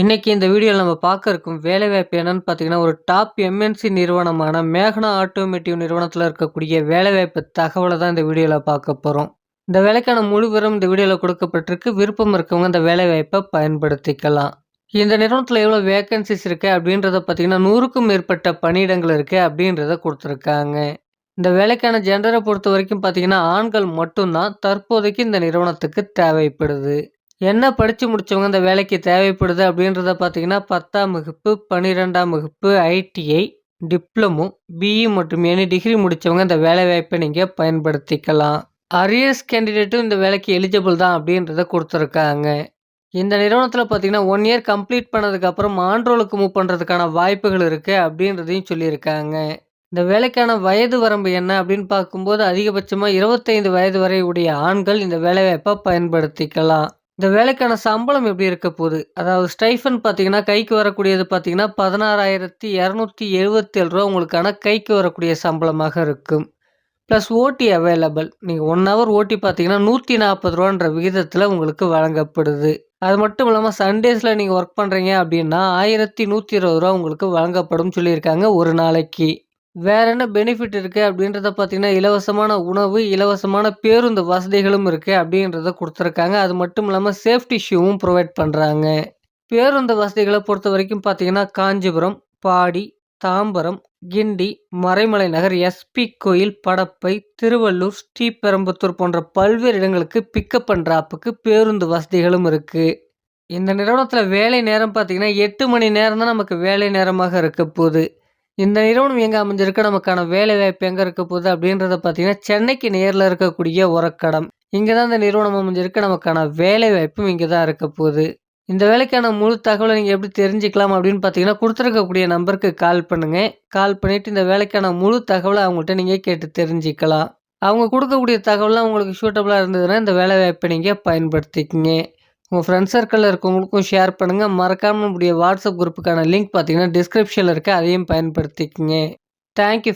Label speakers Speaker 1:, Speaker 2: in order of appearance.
Speaker 1: இன்றைக்கி இந்த வீடியோவில் நம்ம பார்க்க இருக்கும் வேலைவாய்ப்பு என்னன்னு பார்த்தீங்கன்னா, ஒரு டாப் எம்.என்.சி நிறுவனமான மேகனா ஆட்டோமேட்டிவ் நிறுவனத்தில் இருக்கக்கூடிய வேலைவாய்ப்பு தகவலை தான் இந்த வீடியோவில் பார்க்க போகிறோம் இந்த வேலைக்கான முழு விவரம் இந்த வீடியோவில் கொடுக்கப்பட்டிருக்கு. விருப்பம் இருக்கவங்க இந்த வேலைவாய்ப்பை பயன்படுத்திக்கலாம். இந்த நிறுவனத்தில் எவ்வளோ வேகன்சிஸ் இருக்குது அப்படின்றத பார்த்தீங்கன்னா, 100க்கும் மேற்பட்ட பணியிடங்கள் இருக்குது அப்படின்றத கொடுத்துருக்காங்க இந்த வேலைக்கான ஜென்டரை பொறுத்த வரைக்கும் பார்த்தீங்கன்னா, ஆண்கள் மட்டும்தான் தற்போதைக்கு இந்த நிறுவனத்துக்கு தேவைப்படுது. என்ன படித்து முடித்தவங்க இந்த வேலைக்கு தேவைப்படுது அப்படின்றத பார்த்தீங்கன்னா, 10ஆம் வகுப்பு, 12ஆம் வகுப்பு, ஐடிஐ, டிப்ளமோ, பிஇ மற்றும் எனி டிகிரி முடித்தவங்க இந்த வேலைவாய்ப்பை நீங்கள் பயன்படுத்திக்கலாம். அரியர்ஸ் கேண்டிடேட்டும் இந்த வேலைக்கு எலிஜிபிள் தான் அப்படின்றத கொடுத்துருக்காங்க இந்த நிறுவனத்தில் பார்த்தீங்கன்னா, ஒன் இயர் கம்ப்ளீட் பண்ணதுக்கப்புறம் ஆண்ட்ரோலுக்கு மூவ் பண்ணுறதுக்கான வாய்ப்புகள் இருக்குது அப்படின்றதையும் சொல்லியிருக்காங்க. இந்த வேலைக்கான வயது வரம்பு என்ன அப்படின்னு பார்க்கும்போது, அதிகபட்சமாக இருபத்தைந்து வயது வரை உடைய ஆண்கள் இந்த வேலைவாய்ப்பை பயன்படுத்திக்கலாம். இந்த வேலைக்கான சம்பளம் எப்படி இருக்க போகுது அதாவது ஸ்டைஃபன் பார்த்தீங்கன்னா, கைக்கு வரக்கூடியது பார்த்தீங்கன்னா, பதினாறாயிரத்தி இரநூத்தி எழுபத்தேழு ரூபா உங்களுக்கான கைக்கு வரக்கூடிய சம்பளமாக இருக்கும். ப்ளஸ் ஓட்டி அவைலபிள். நீங்கள் ஒன் ஹவர் ஓட்டி பார்த்தீங்கன்னா, நூற்றி நாற்பது ரூபான்ற விகிதத்தில் உங்களுக்கு வழங்கப்படுது. அது மட்டும் இல்லாமல் சண்டேஸில் நீங்கள் ஒர்க் பண்ணுறீங்க அப்படின்னா, ஆயிரத்தி நூற்றி இருபது ரூபா உங்களுக்கு வழங்கப்படும்னு சொல்லியிருக்காங்க ஒரு நாளைக்கு. வேற என்ன பெனிஃபிட் இருக்குது அப்படின்றத பார்த்தீங்கன்னா, இலவசமான உணவு, இலவசமான பேருந்து வசதிகளும் இருக்குது அப்படின்றத கொடுத்துருக்காங்க அது மட்டும் இல்லாமல் சேஃப்டி ஷூவும் ப்ரொவைட் பண்ணுறாங்க பேருந்து வசதிகளை பொறுத்த வரைக்கும் பார்த்தீங்கன்னா, காஞ்சிபுரம், பாடி, தாம்பரம், கிண்டி, மறைமலை நகர், எஸ்.பி. கோயில், படப்பை, திருவள்ளூர், ஸ்ரீபெரும்புத்தூர் போன்ற பல்வேறு இடங்களுக்கு பிக்கப் பண்ணுற ஆப்புக்கு பேருந்து வசதிகளும் இருக்குது இந்த நிறுவனத்தில் வேலை நேரம் பார்த்தீங்கன்னா, எட்டு மணி நேரம் தான் நமக்கு வேலை நேரமாக இருக்க போது. இந்த நிறுவனம் எங்க அமைஞ்சிருக்கு? நமக்கான வேலைவாய்ப்பு எங்கே இருக்க போகுது அப்படின்றத பார்த்தீங்கன்னா, சென்னைக்கு நேரில் இருக்கக்கூடிய உரக்கடம் இங்கே தான் இந்த நிறுவனம் அமைஞ்சிருக்கு. நமக்கான வேலைவாய்ப்பும் இங்கே தான் இருக்க போகுது இந்த வேலைக்கான முழு தகவலை நீங்கள் எப்படி தெரிஞ்சுக்கலாம் அப்படின்னு பார்த்தீங்கன்னா, கொடுத்துருக்கக்கூடிய நம்பருக்கு கால் பண்ணுங்க. கால் பண்ணிவிட்டு இந்த வேலைக்கான முழு தகவலை அவங்கள்ட்ட நீங்கள் கேட்டு தெரிஞ்சுக்கலாம். அவங்க கொடுக்கக்கூடிய தகவல்லாம் உங்களுக்கு சூட்டபுளாக இருந்ததுன்னா, இந்த வேலைவாய்ப்ப நீங்கள் பயன்படுத்திக்கங்க. உங்கள் ஃப்ரெண்ட்ஸ் சர்க்கிளில் இருக்கவங்களுக்கும் ஷேர் பண்ணுங்க. மறக்காம நம்முடைய வாட்ஸ்அப் குரூப்புக்கான லிங்க் பார்த்தீங்கன்னா, டிஸ்கிரிப்ஷனில் இருக்க அதையும் பயன்படுத்திக்கங்க. Thank you